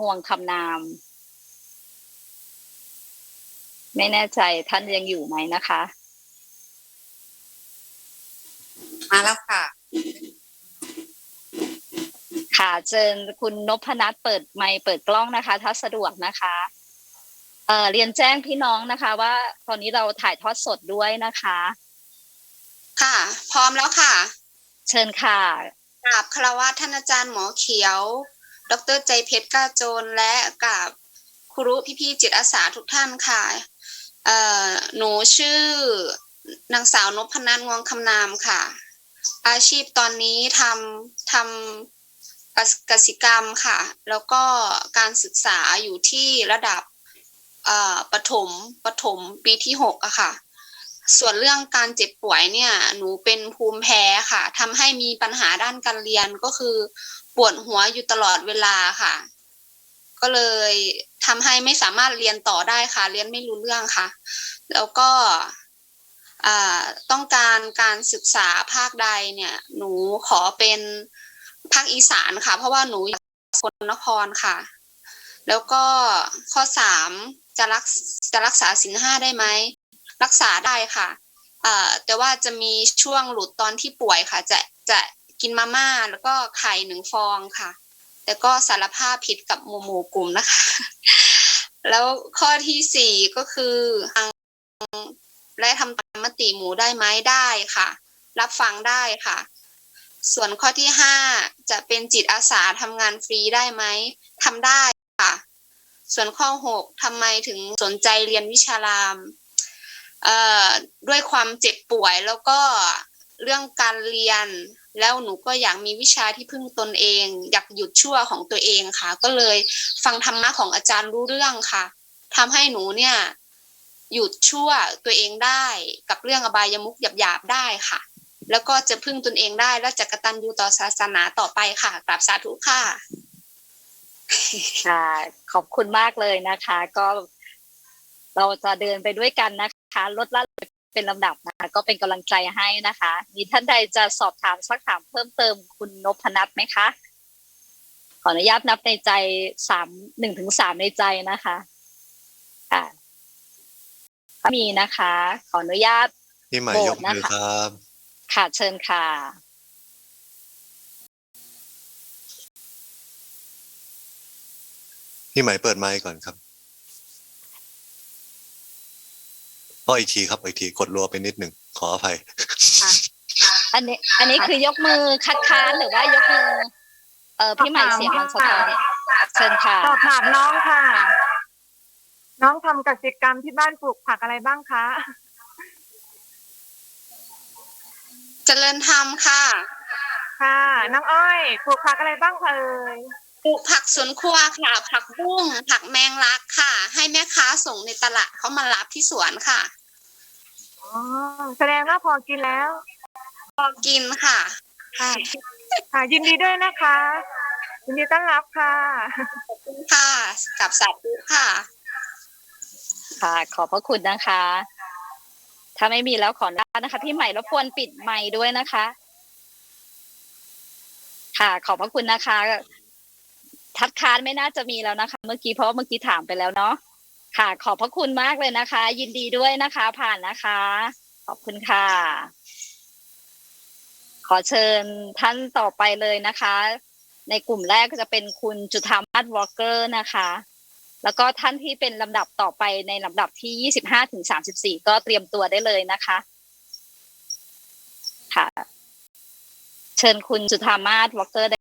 งวงคำนาม ไม่แน่ใจท่านยังอยู่ไหมนะคะ มาแล้วค่ะ ค่ะเชิญคุณนพนัทเปิดไมค์เปิดกล้องนะคะ ถ้าสะดวกนะคะเอ่อเรียนแจ้งพี่น้องนะคะ ว่าตอนนี้เราถ่ายทอดสดด้วยนะคะ ค่ะ พร้อมแล้วค่ะ เชิญค่ะกราบคารวะท่านอาจารย์หมอเขียว ดรใจเพชรก้าโจรและกับครูพี่ๆจิตอาสาทุกท่านค่ะหนูชื่อนางสาวนพนันงวงคำนามค่ะ อาชีพตอนนี้ทำทำกสกิกรรมค่ะ แล้วก็การศึกษาอยู่ที่ระดับประถมประถมปีที่หกอะค่ะ ส่วนเรื่องการเจ็บป่วยเนี่ย หนูเป็นภูมิแพ้ค่ะทำให้มีปัญหาด้านการเรียนก็คือ ปวดหัวอยู่ตลอดเวลาค่ะ ก็เลยทำให้ไม่สามารถเรียนต่อได้ค่ะ เรียนไม่รู้เรื่องค่ะ แล้วก็ต้องการการศึกษาภาคใดเนี่ย หนูขอเป็นภาคอีสานค่ะ เพราะว่าหนูอยู่สกลนครค่ะ แล้วก็ข้อสามจะรักจะรักษาสินห้าได้ไหมรักษาได้ค่ะแต่ว่าจะมีช่วงหลุดตอนที่ป่วยค่ะ จะจะ กินมาม่าแล้วก็ไข่หนึ่งฟองค่ะ แต่ก็สารภาพผิดกับหมู่หมู่กลุ่มนะคะ แล้วข้อที่สี่ก็คือังและทำตามมติหมู่ได้ไหมได้ค่ะ รับฟังได้ค่ะ ส่วนข้อที่ห้าจะเป็นจิตอาสาทำงานฟรีได้ไหมทำได้ค่ะ ส่วนข้อหกทำไมถึงสนใจเรียนวิชารามด้วยความเจ็บป่วยแล้วก็เรื่องการเรียน แล้วหนูก็อยากมีวิชาที่พึ่งตนเอง อยากหยุดชั่วของตัวเองค่ะ ก็เลยฟังธรรมะของอาจารย์รู้เรื่องค่ะทำให้หนูเนี่ยหยุดชั่วตัวเองได้กับเรื่องอบายมุขหยาบๆได้ค่ะ แล้วก็จะพึ่งตนเองได้และจะกระตัญญูต่อศาสนาต่อไปค่ะกราบสาธุค่ะค่ะ ขอบคุณมากเลยนะคะ ก็เราจะเดินไปด้วยกันนะคะ ลดละ เป็นลำดับนะคะก็เป็นกำลังใจให้นะคะ มีท่านใดจะสอบถามสักถามเพิ่มเติมคุณนพนัทไหมคะ ขออนุญาตนับในใจสามหนึ่งถึงสามในใจนะคะค่ะถ้ามีนะคะ ขออนุญาตพี่ใหม่โบยสกถ์นะคะมือครับ ค่ะเชิญค่ะพี่ใหม่เปิดไมค์ก่อนครับ อ้ออีกทีครับอีกทีกดรัวไปนิดหนึ่งขออภัยอันนี้ อันนี้คือยกมือคัดค้านหรือว่ายกมือ เออพี่ใหม่เสียงมันสะท้อนเชิญค่ะสอบถามน้องค่ะ น้องทำกสิกรรมที่บ้านปลูกผักอะไรบ้างคะเจริญธรรมค่ะ ค่ะ น้องอ้อยปลูกผักอะไรบ้างคะเอ่ย ปลูกผักสวนครัวค่ะ ผักบุ้งผักแมงลักค่ะ ให้แม่ค้าส่งในตลาดเขามารับที่สวนค่ะอ๋อแสดงว่าพอกินแล้ว พอกินค่ะ ค่ะค่ะยินดีด้วยนะคะยินดีต้อนรับค่ะค่ะกับสัตว์ค่ะ ค่ะขอบพระคุณนะคะ ถ้าไม่มีแล้วขออนุญาตนะคะ พี่ใหม่รบกวนปิดไมค์ด้วยนะคะ ค่ะ ขอบพระคุณนะคะ ทัดค้านไม่น่าจะมีแล้วนะคะ เมื่อกี้เพราะเมื่อกี้ถามไปแล้วเนาะค่ะ ขอบพระคุณมากเลยนะคะ ยินดีด้วยนะคะ ผ่านนะคะ ขอบคุณค่ะ ขอเชิญท่านต่อไปเลยนะคะ ในกลุ่มแรกก็จะเป็นคุณจุธามาศวอลเกอร์นะคะ แล้วก็ท่านที่เป็นลำดับต่อไปในลำดับที่ยี่สิบห้าถึงสามสิบสี่ก็เตรียมตัวได้เลยนะคะ ค่ะ เชิญคุณจุธามาศวอลเกอร์ได้